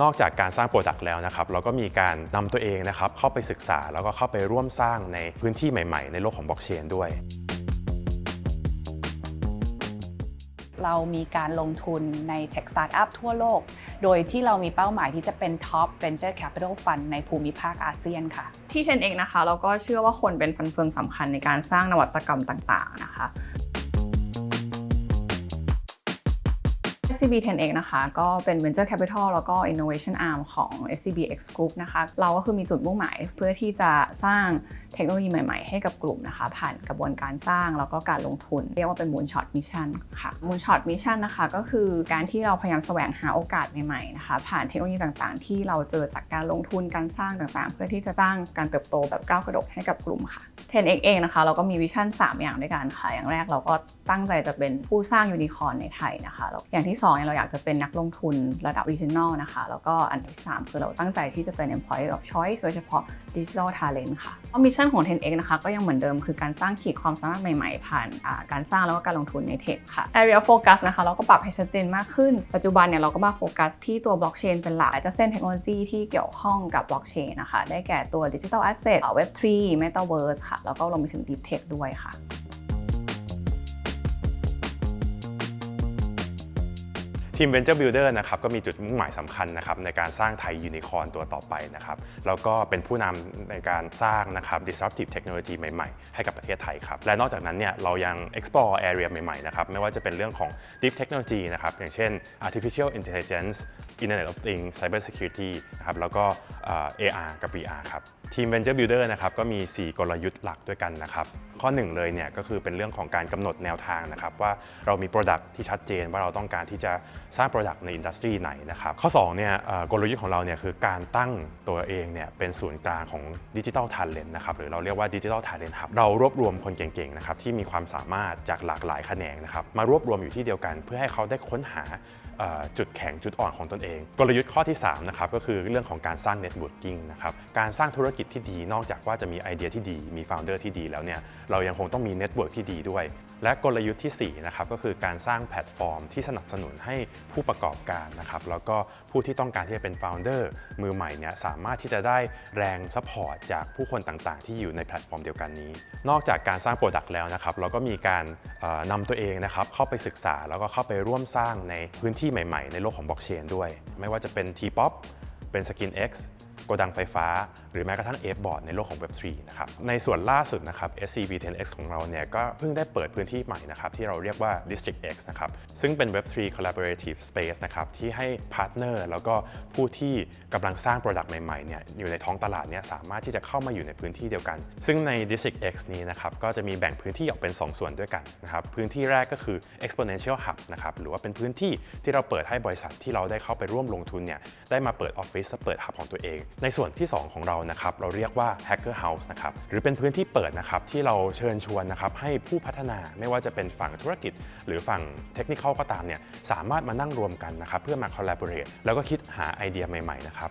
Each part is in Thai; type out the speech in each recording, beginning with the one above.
นอกจากการสร้างโปรดักต์แล้วนะครับเราก็มีการนำตัวเองนะครับเข้าไปศึกษาแล้วก็เข้าไปร่วมสร้างในพื้นที่ใหม่ๆ ในโลกของบล็อกเชนด้วย เรามีการลงทุนใน Tech Startup ทั่วโลก โดยที่เรามีเป้าหมายที่จะเป็น Top Venture Capital Fund ในภูมิภาคอาเซียนค่ะ ที่ 10x นะคะ เราก็เชื่อว่าคนเป็นฟันเฟืองสำคัญในการสร้างนวัตกรรมต่างๆนะคะ SCB 10x นะคะ ก็เป็น Venture Capital แล้วก็ Innovation Arm ของ SCB X Group นะคะ เราก็คือมีจุดมุ่งหมายเพื่อที่จะสร้างเทคโนโลยีใหม่ๆ ให้กับกลุ่มนะคะ ผ่านกระบวนการสร้างแล้วก็การลงทุน เรียกว่าเป็น Moonshot Mission ค่ะ Moonshot Mission นะคะก็คือการที่เราพยายามแสวงหาโอกาสใหม่ๆนะคะผ่านเทคโนโลยีต่างๆ ที่เราเจอจากการลงทุนการสร้างต่างๆ เพื่อที่จะสร้างการเติบโตแบบก้าวกระโดดให้กับกลุ่มค่ะ 10x เองนะคะเราก็มีวิชั่น 3 อย่างด้วยกันค่ะอย่างแรกเราก็ตั้งใจจะเป็นผู้สร้างยูนิคอร์นในไทยนะคะแล้วอย่างที่ 2เนี่ยเราอยากจะเป็นนักลงทุนระดับ regional นะคะ แล้วก็อันที่ 3 คือเราตั้งใจที่จะเป็น employer of choice โดยเฉพาะ digital talent ค่ะมิชชั่นของ 10x นะคะ ก็ยังเหมือนเดิมคือการสร้างขีดความสามารถใหม่ๆ ผ่านการสร้างแล้วก็การลงทุนในเทคค่ะ area focus นะคะเราก็ปรับให้ชัดเจนมากขึ้น ปัจจุบันเนี่ยเราก็มาโฟกัสที่ตัว blockchain เป็นหลักจะเส้นเทคโนโลยีที่เกี่ยวข้องกับ blockchain นะคะ ได้แก่ตัว digital asset web 3 metaverse ค่ะ แล้วก็รวมไปถึง deep tech ด้วยค่ะ ทีม Venture Builder นะครับก็มีจุดมุ่งหมายสำคัญนะครับในการสร้างไทยยูนิคอร์นตัวต่อไปนะครับแล้วก็เป็นผู้นำในการสร้างนะครับ disruptive technology ใหม่ๆ ให้กับประเทศไทยครับ และนอกจากนั้นเนี่ยเรายัง explore area ใหม่ๆนะครับไม่ว่าจะเป็นเรื่องของ deep technology นะครับอย่างเช่น artificial intelligence internet of things cyber security นะครับแล้วก็ AR กับ VR ครับทีม Venture Builder นะครับก็มี 4 กลยุทธ์หลักด้วยกันนะครับ ข้อ 1 เลยเนี่ยก็คือเป็นเรื่องของการกำหนดแนวทางนะครับว่าเรามี Product ที่ชัดเจนว่าเราต้องการที่จะสร้าง Product ในอินดัสทรีไหนนะครับข้อ2เนี่ยกลยุทธ์ของเราเนี่ยคือการตั้งตัวเองเนี่ยเป็นศูนย์กลางของดิจิทัลท a เลนต์นะครับหรือเราเรียกว่าดิจิทัลท a เลนต์ครับเรารวบรวมคนเก่งๆนะครับที่มีความสามารถจากหลากหลายแขนงนะครับมารวบรวมอยู่ที่เดียวกัน เพื่อให้เขาได้ค้นหาจุดแข็งจุดอ่อนของตนเอง กลยุทธ์ข้อที่3นะครับก็คือเรื่องของการสร้าง Networking นะครับการสร้างธุรกิจที่ดีนอกจากว่าจะมีไอเดียที่ดีมี Founder ที่ดีแล้วเนี่ยเรายังคงต้องมี Network ที่ดีด้วย และกลยุทธ์ทีสี่4นะครับก็คือการสร้างแพลตฟอร์มที่สนับสนุนให้ผู้ประกอบการนะครับแล้วก็ผู้ที่ต้องการที่จะเป็น Founder มือใหม่เนี่ยสามารถที่จะได้แรงซัพพอร์ตจากผู้คนต่างๆ ที่อยู่ในแพลตฟอร์มเดียวกันนี้ นอกจากการสร้างโปรดักต์แล้วนะครับเราก็มีการเอ่อนำตัวเองนะครับเข้าไปศึกษาแล้วก็เข้าไปร่วมสร้างในพื้นที่ใหม่ๆ ในโลกของบล็อกเชนด้วย ไม่ว่าจะเป็น T-POP เป็น Skin X โกดังไฟฟ้า หรือแม้กระทั่ง F Board ในโลกของ Web3 นะครับในส่วนล่าสุดนะครับ SCB 10X ของเราเนี่ยก็เพิ่งได้เปิดพื้นที่ใหม่นะครับที่เราเรียกว่า District X นะครับซึ่งเป็น Web3 Collaborative Space นะครับที่ให้พาร์ทเนอร์แล้วก็ผู้ที่กำลังสร้าง Product ใหม่ๆเนี่ยอยู่ในท้องตลาดเนี่ยสามารถที่จะเข้ามาอยู่ในพื้นที่เดียวกัน ซึ่งใน District X นี้นะครับก็จะมีแบ่งพื้นที่ออกเป็น 2 ส่วนด้วยกันนะครับพื้นที่แรกก็คือ Exponential Hub นะครับหรือว่าเป็นพื้นที่ที่เราเปิดให้บริษัทที่เราได้เข้าไปร่วมลงทุนเนี่ยได้มาเปิดออฟฟิศเปิด Hub ของตัวเองในส่วนที่ 2 ของเรานะครับเราเรียกว่า Hacker House นะครับหรือเป็นพื้นที่เปิดนะครับที่เราเชิญชวนนะครับให้ผู้พัฒนาไม่ว่าจะเป็นฝั่งธุรกิจ หรือฝั่งเทคนิคก็ตามเนี่ยสามารถมานั่งรวมกันนะครับเพื่อมา collaborate แล้วก็คิดหาไอเดียใหม่ๆนะครับ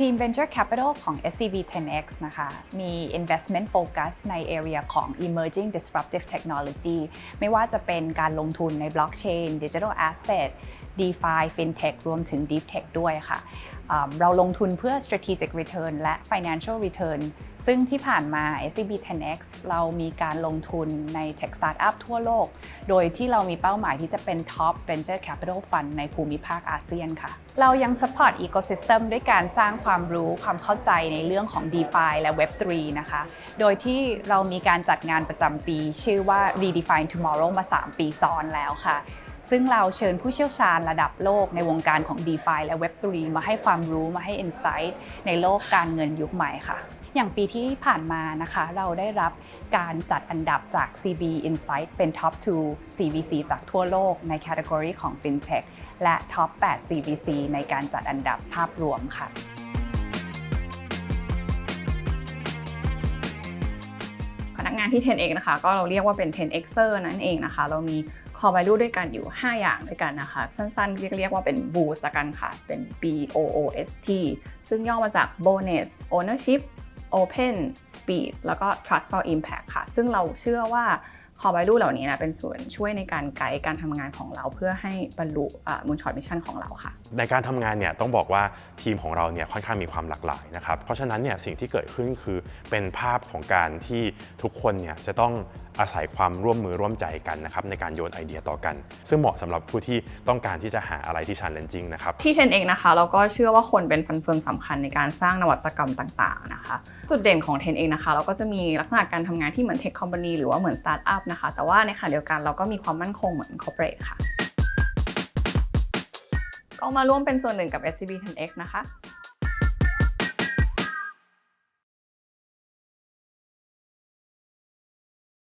ทีม Venture Capital ของ SCB 10X นะคะ มี investment focus ใน area ของ emerging disruptive technology ไม่ว่าจะเป็นการลงทุนใน blockchain digital asset DeFi FinTech รวมถึง Deep Tech ด้วยค่ะเราลงทุนเพื่อ strategic return และ financial return ซึ่งที่ผ่านมา SCB 10X เรามีการลงทุนใน tech startup ทั่วโลก โดยที่เรามีเป้าหมายที่จะเป็น top venture capital fund ในภูมิภาคอาเซียนค่ะ เรายัง support ecosystem ด้วยการสร้างความรู้ความเข้าใจในเรื่องของ DeFi และ Web3 นะคะ โดยที่เรามีการจัดงานประจำปี ชื่อว่า Redefine Tomorrow มา 3 ปีซ้อนแล้วค่ะ ซึ่งเราเชิญผู้เชี่ยวชาญระดับโลกในวงการของ DeFi และ Web3 มาให้ความรู้มาให้ Insight ในโลกการเงินยุคใหม่ค่ะ อย่างปีที่ผ่านมานะคะ เราได้รับการจัดอันดับจาก CB Insight เป็น Top 2 CVC จากทั่วโลกในแคตตากรีของ FinTech และ Top 8 CVC ในการจัดอันดับภาพรวมค่ะ งานที่ 10x นะคะ ก็เราเรียกว่าเป็น 10xer นั่นเองนะคะ เรามี core value ด้วยกันอยู่ 5 อย่างด้วยกันนะคะ สั้นๆ เรียกว่าเป็น boost ละกันค่ะ เป็น B O O S T ซึ่งย่อมาจาก bonus ownership open speed แล้วก็ trust for impact ค่ะ ซึ่งเราเชื่อว่า core value เหล่านี้นะเป็นส่วนช่วยในการไกด์การทำงานของเราเพื่อให้บรรลุมูลช็อตมิชชั่นของเราค่ะ ในการทำงานเนี่ยต้องบอกว่าทีมของเราเนี่ยค่อนข้างมีความหลากหลายนะครับ เพราะฉะนั้นเนี่ยสิ่งที่เกิดขึ้นคือเป็นภาพของการที่ทุกคนเนี่ยจะต้อง อาศัยความร่วมมือร่วมใจกันนะครับในการโยนไอเดียต่อกัน ซึ่งเหมาะสำหรับผู้ที่ต้องการที่จะหาอะไรที่ challenging นะครับที่เทนเองนะคะเราก็เชื่อว่าคนเป็นฟันเฟืองสำคัญในการสร้างนวัตกรรมต่างๆนะคะจุดเด่นของเทนเองนะคะเราก็จะมีลักษณะการทำงานที่เหมือนเทคคอมพานีหรือว่าเหมือนสตาร์ทอัพนะคะแต่ว่าในขณะเดียวกันเราก็มีความมั่นคงเหมือนคอร์เปอเรทค่ะก็มาร่วมเป็นส่วนหนึ่งกับ SCB 10X นะคะ